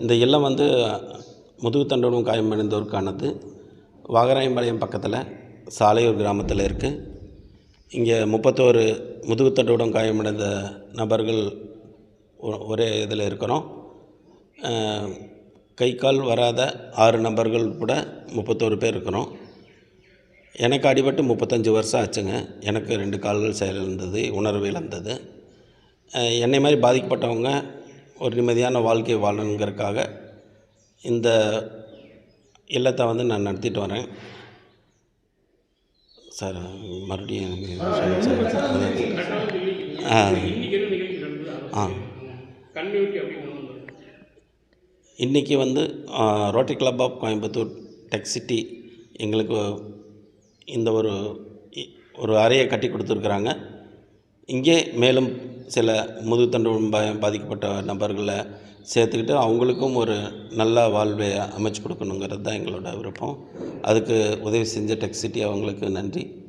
இந்த இல்லம் வந்து முதுகுத்தண்டுடன் காயமடைந்தோருக்கானது வாகராயம்பாளையம் பக்கத்தில் சாலையூர் கிராமத்தில் இருக்குது இங்கே முப்பத்தோரு முதுகுத்தண்டுடன் காயமடைந்த நபர்கள் ஒ- ஒரே இதில் இருக்கிறோம். கை கால் வராத ஆறு நபர்கள் கூட முப்பத்தோரு பேர் இருக்கிறோம். எனக்கு அடிபட்டு முப்பத்தஞ்சு வருஷம் ஆச்சுங்க. எனக்கு ரெண்டு கால்கள் செயலிழந்தது உணர்வு இழந்தது. என்னை மாதிரி பாதிக்கப்பட்டவங்க ஒரு நிம்மதியான வாழ்க்கை வாழணுங்கிறதுக்காக இந்த இல்லத்தை வந்து நான் நடத்திட்டு வரேன். சார் மறுபடியும் சார். ஆ. இன்னைக்கு ஆ. இன்றைக்கி வந்து Rotary club of Coimbatore tech city எங்களுக்கு இந்த ஒரு இ- ஒரு அறையை கட்டி கொடுத்துருக்குறாங்க. இங்கே மேலும் சில முதுகுத்தண்டு பாதிக்கப்பட்ட நபர்களை சேர்த்துக்கிட்டு அவங்களுக்கும் ஒரு நல்ல வாழ்வை அமைச்சு கொடுக்கணுங்கிறது தான் எங்களோட விருப்பம். அதுக்கு உதவி செஞ்ச டெக் சிட்டி அவங்களுக்கு நன்றி.